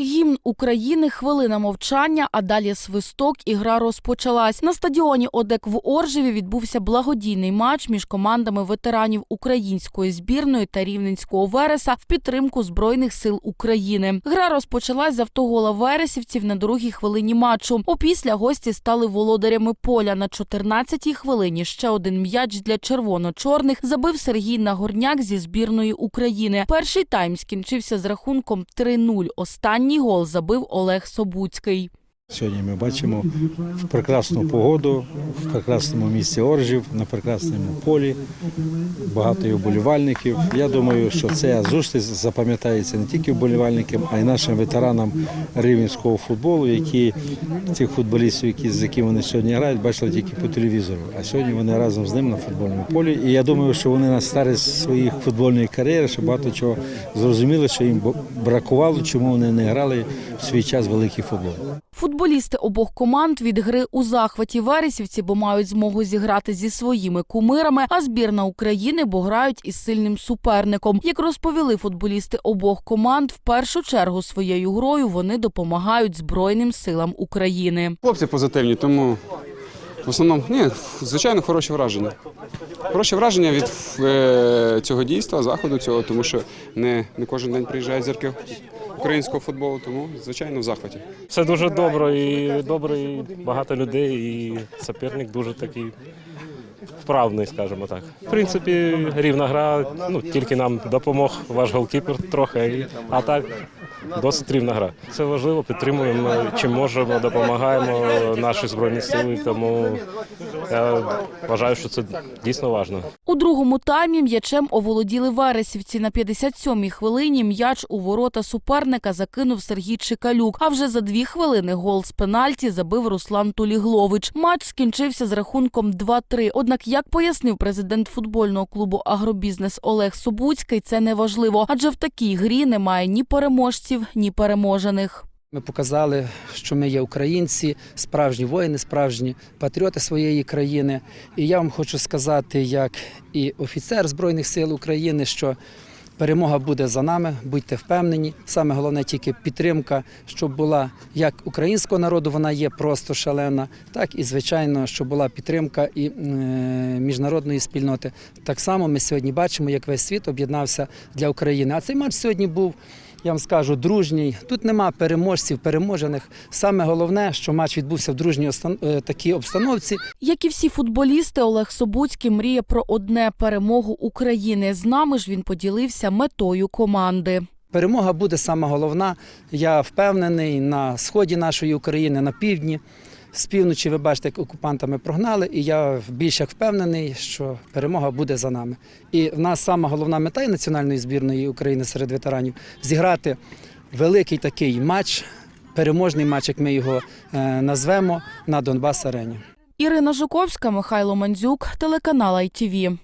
Гімн України, хвилина мовчання, а далі свисток і гра розпочалась. На стадіоні ОДЕК в Оржеві відбувся благодійний матч між командами ветеранів української збірної та рівненського Вереса в підтримку Збройних сил України. Гра розпочалась з автогола вересівців на другій хвилині матчу. Опісля гості стали володарями поля. На 14-й хвилині ще один м'яч для червоно-чорних забив Сергій Нагорняк зі збірної України. Перший тайм скінчився з рахунком 3-0. Останній гол забив Олег Собуцький. Сьогодні ми бачимо в прекрасну погоду, в прекрасному місці Оржів, на прекрасному полі. Багато вболівальників. Я думаю, що ця зустріч запам'ятається не тільки вболівальникам, а й нашим ветеранам рівненського футболу, які цих футболістів, які, з якими вони сьогодні грають, бачили тільки по телевізору. А сьогодні вони разом з ним на футбольному полі. І я думаю, що вони на старість своїх футбольної кар'єри ще багато чого зрозуміли, що їм бракувало, чому вони не грали в свій час великий футбол. Футболісти обох команд від гри у захваті вересівці, бо мають змогу зіграти зі своїми кумирами, а збірна України, бо грають із сильним суперником. Як розповіли футболісти обох команд, в першу чергу своєю грою вони допомагають Збройним силам України. Хлопці позитивні, тому в основному ні, звичайно, хороші враження. Хороші враження від е, цього дійства, заходу цього, тому що не, не кожен день приїжджають зірки українського футболу, тому звичайно в захваті. Все дуже добре і добре, і багато людей, і суперник дуже такий вправний, скажімо так. В принципі, рівна гра, ну тільки нам допомог ваш голкіпер трохи, а так досить рівна гра. Це важливо, підтримуємо чим можемо, допомагаємо наші збройні сили. Тому я вважаю, що це дійсно важливо. У другому таймі м'ячем оволоділи вересівці. На 57-й хвилині м'яч у ворота суперника закинув Сергій Чикалюк. А вже за дві хвилини гол з пенальті забив Руслан Туліглович. Матч скінчився з рахунком 2-3. Однак, як пояснив президент футбольного клубу Агробізнес Олег Собуцький, це не важливо, адже в такій грі немає ні переможців, ні переможених. Ми показали, що ми є українці, справжні воїни, справжні патріоти своєї країни. І я вам хочу сказати, як і офіцер Збройних сил України, що перемога буде за нами, будьте впевнені. Саме головне тільки підтримка, щоб була як українського народу, вона є просто шалена, так і звичайно, щоб була підтримка і е, міжнародної спільноти. Так само ми сьогодні бачимо, як весь світ об'єднався для України. А цей матч сьогодні був. Я вам скажу, дружній. Тут нема переможців, переможених. Саме головне, що матч відбувся в дружній е, такій обстановці. Як і всі футболісти, Олег Собуцький мріє про одне перемогу України. З нами ж він поділився метою команди. Перемога буде саме головна. Я впевнений на сході нашої України, на півдні. З півночі ви бачите, як окупантами прогнали, і я більш як впевнений, що перемога буде за нами. І в нас сама головна мета національної збірної України серед ветеранів зіграти великий такий матч, переможний матч, як ми його е, назвемо, на Донбас Арені. Ірина Жуковська, Михайло Мандзюк, телеканал ITV.